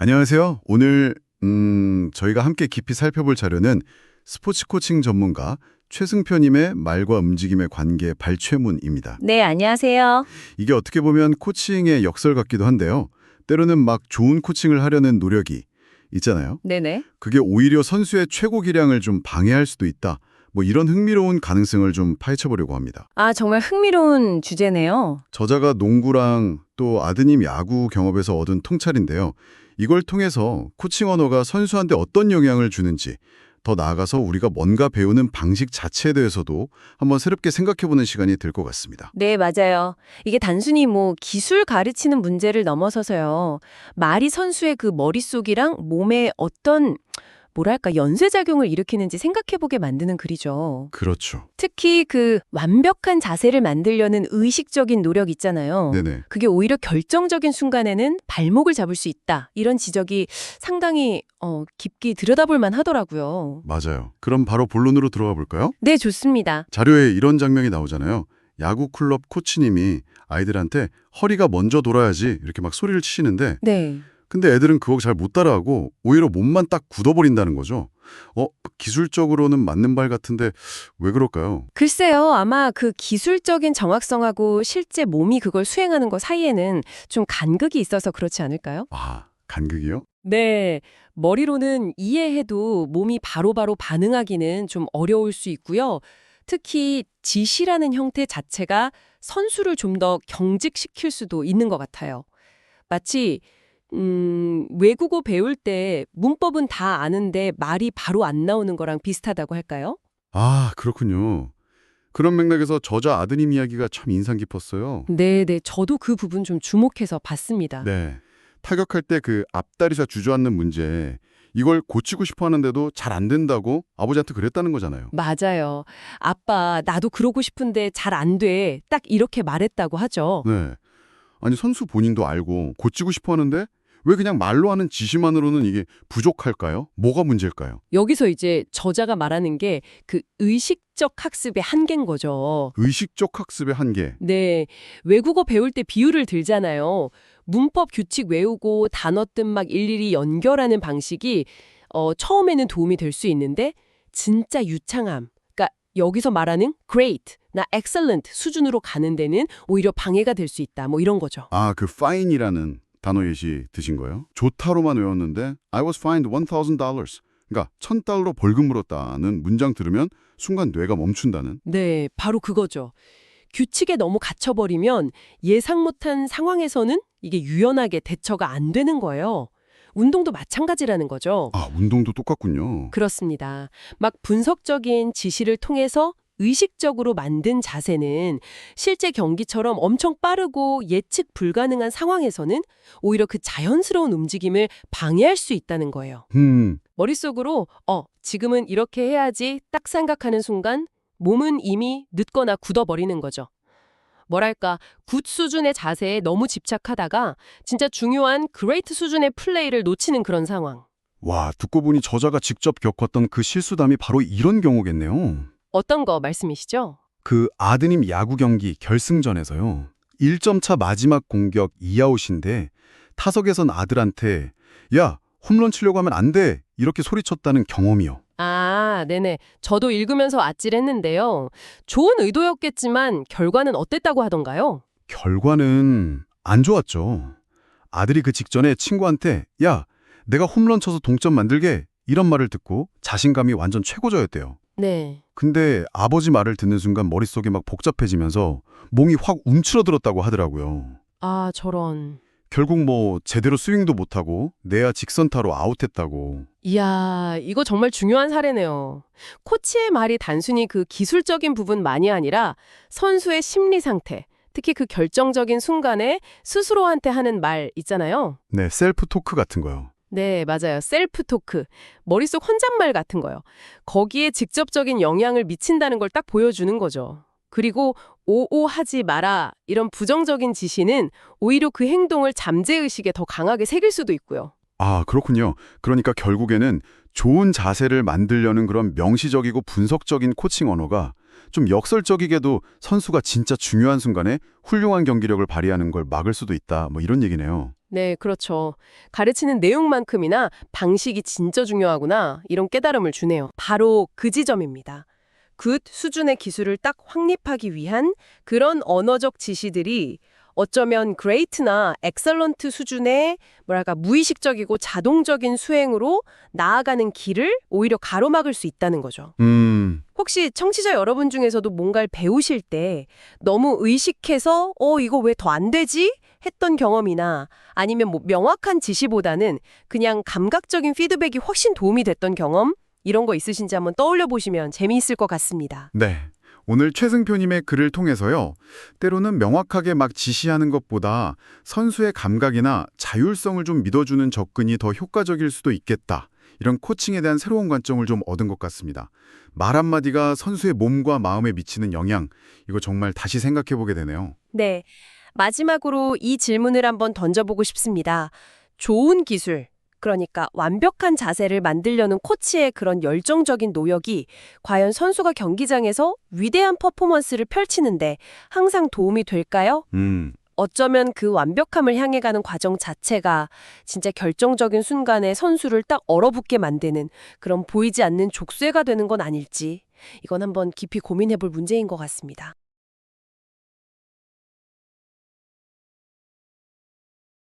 안녕하세요. 오늘 음, 저희가 함께 깊이 살펴볼 자료는 스포츠 코칭 전문가 최승표님의 말과 움직임의 관계 발췌문입니다. 네, 안녕하세요. 이게 어떻게 보면 코칭의 역설 같기도 한데요. 때로는 막 좋은 코칭을 하려는 노력이 있잖아요. 네네. 그게 오히려 선수의 최고 기량을 좀 방해할 수도 있다. 뭐 이런 흥미로운 가능성을 좀 파헤쳐보려고 합니다. 아, 정말 흥미로운 주제네요. 저자가 농구랑 또 아드님 야구 경험에서 얻은 통찰인데요. 이걸 통해서 코칭 언어가 선수한테 어떤 영향을 주는지 더 나아가서 우리가 뭔가 배우는 방식 자체에 대해서도 한번 새롭게 생각해보는 시간이 될 것 같습니다. 네, 맞아요. 이게 단순히 뭐 기술 가르치는 문제를 넘어서서요. 말이 선수의 그 머릿속이랑 몸에 어떤 뭐랄까 연쇄작용을 일으키는지 생각해보게 만드는 글이죠. 그렇죠. 특히 그 완벽한 자세를 만들려는 의식적인 노력 있잖아요. 네네. 그게 오히려 결정적인 순간에는 발목을 잡을 수 있다. 이런 지적이 상당히 어, 깊게 들여다볼 만하더라고요. 맞아요. 그럼 바로 본론으로 들어가 볼까요? 네, 좋습니다. 자료에 이런 장면이 나오잖아요. 야구 클럽 코치님이 아이들한테 허리가 먼저 돌아야지 이렇게 막 소리를 치시는데 네. 근데 애들은 그거 잘 못 따라하고 오히려 몸만 딱 굳어버린다는 거죠. 어, 기술적으로는 맞는 말 같은데 왜 그럴까요? 글쎄요, 아마 그 기술적인 정확성하고 실제 몸이 그걸 수행하는 것 사이에는 좀 간극이 있어서 그렇지 않을까요? 아, 간극이요? 네. 머리로는 이해해도 몸이 바로 바로 반응하기는 좀 어려울 수 있고요. 특히 지시라는 형태 자체가 선수를 좀 더 경직시킬 수도 있는 것 같아요. 마치 음, 외국어 배울 때 문법은 다 아는데 말이 바로 안 나오는 거랑 비슷하다고 할까요? 아, 그렇군요. 그런 맥락에서 저자 아드님 이야기가 참 인상 깊었어요. 네, 네. 저도 그 부분 좀 주목해서 봤습니다. 네. 타격할 때 그 앞다리사 주저앉는 문제, 이걸 고치고 싶어 하는데도 잘 안 된다고 아버지한테 그랬다는 거잖아요. 맞아요. 아빠, 나도 그러고 싶은데 잘 안 돼. 딱 이렇게 말했다고 하죠. 네. 아니, 선수 본인도 알고 고치고 싶어 하는데 왜 그냥 말로 하는 지시만으로는 이게 부족할까요? 뭐가 문제일까요? 여기서 이제 저자가 말하는 게 그 의식적 학습의 한계인 거죠. 의식적 학습의 한계. 네. 외국어 배울 때 비유를 들잖아요. 문법 규칙 외우고 단어 뜻 막 일일이 연결하는 방식이 어, 처음에는 도움이 될 수 있는데 진짜 유창함. 그러니까 여기서 말하는 great, 나 excellent 수준으로 가는 데는 오히려 방해가 될 수 있다. 뭐 이런 거죠. 아, 그 fine이라는 단어 예시 드신 거예요? 좋다로만 외웠는데 I was fined $1,000. 그러니까 1,000달러 벌금 물었다는 문장 들으면 순간 뇌가 멈춘다는 네, 바로 그거죠. 규칙에 너무 갇혀버리면 예상 못한 상황에서는 이게 유연하게 대처가 안 되는 거예요. 운동도 마찬가지라는 거죠. 아, 운동도 똑같군요. 그렇습니다. 막 분석적인 지시를 통해서 의식적으로 만든 자세는 실제 경기처럼 엄청 빠르고 예측 불가능한 상황에서는 오히려 그 자연스러운 움직임을 방해할 수 있다는 거예요. 음, 머릿속으로 어, 지금은 이렇게 해야지 딱 생각하는 순간 몸은 이미 늦거나 굳어버리는 거죠. 뭐랄까 굿 수준의 자세에 너무 집착하다가 진짜 중요한 그레이트 수준의 플레이를 놓치는 그런 상황. 와, 듣고 보니 저자가 직접 겪었던 그 실수담이 바로 이런 경우겠네요. 어떤 거 말씀이시죠? 그 아드님 야구 경기 결승전에서요. 1점 차 마지막 공격 2아웃인데 타석에선 아들한테 야, 홈런 치려고 하면 안 돼. 이렇게 소리쳤다는 경험이요. 아, 네네. 저도 읽으면서 아찔했는데요. 좋은 의도였겠지만 결과는 어땠다고 하던가요? 결과는 안 좋았죠. 아들이 그 직전에 친구한테 야, 내가 홈런 쳐서 동점 만들게 이런 말을 듣고 자신감이 완전 최고조였대요. 네. 근데 아버지 말을 듣는 순간 머릿속이 막 복잡해지면서 몸이 확 움츠러들었다고 하더라고요. 아, 저런. 결국 뭐 제대로 스윙도 못하고 내야 직선타로 아웃했다고. 이야, 이거 정말 중요한 사례네요. 코치의 말이 단순히 그 기술적인 부분만이 아니라 선수의 심리 상태, 특히 그 결정적인 순간에 스스로한테 하는 말 있잖아요. 네, 셀프 토크 같은 거요. 네, 맞아요. 셀프 토크. 머릿속 혼잣말 같은 거요. 거기에 직접적인 영향을 미친다는 걸 딱 보여주는 거죠. 그리고 오오 하지 마라 이런 부정적인 지시는 오히려 그 행동을 잠재의식에 더 강하게 새길 수도 있고요. 아, 그렇군요. 그러니까 결국에는 좋은 자세를 만들려는 그런 명시적이고 분석적인 코칭 언어가 좀 역설적이게도 선수가 진짜 중요한 순간에 훌륭한 경기력을 발휘하는 걸 막을 수도 있다. 뭐 이런 얘기네요. 네, 그렇죠. 가르치는 내용만큼이나 방식이 진짜 중요하구나 이런 깨달음을 주네요. 바로 그 지점입니다. 굿 수준의 기술을 딱 확립하기 위한 그런 언어적 지시들이 어쩌면 great나 excellent 수준의 뭐랄까 무의식적이고 자동적인 수행으로 나아가는 길을 오히려 가로막을 수 있다는 거죠. 음, 혹시 청취자 여러분 중에서도 뭔가를 배우실 때 너무 의식해서 어 이거 왜 더 안 되지? 했던 경험이나 아니면 뭐 명확한 지시보다는 그냥 감각적인 피드백이 훨씬 도움이 됐던 경험 이런 거 있으신지 한번 떠올려 보시면 재미있을 것 같습니다. 네. 오늘 최승표님의 글을 통해서요. 때로는 명확하게 막 지시하는 것보다 선수의 감각이나 자율성을 좀 믿어주는 접근이 더 효과적일 수도 있겠다. 이런 코칭에 대한 새로운 관점을 좀 얻은 것 같습니다. 말 한마디가 선수의 몸과 마음에 미치는 영향, 이거 정말 다시 생각해보게 되네요. 네. 마지막으로 이 질문을 한번 던져보고 싶습니다. 좋은 기술, 그러니까 완벽한 자세를 만들려는 코치의 그런 열정적인 노력이 과연 선수가 경기장에서 위대한 퍼포먼스를 펼치는데 항상 도움이 될까요? 음, 어쩌면 그 완벽함을 향해 가는 과정 자체가 진짜 결정적인 순간에 선수를 딱 얼어붙게 만드는 그런 보이지 않는 족쇄가 되는 건 아닐지 이건 한번 깊이 고민해 볼 문제인 것 같습니다.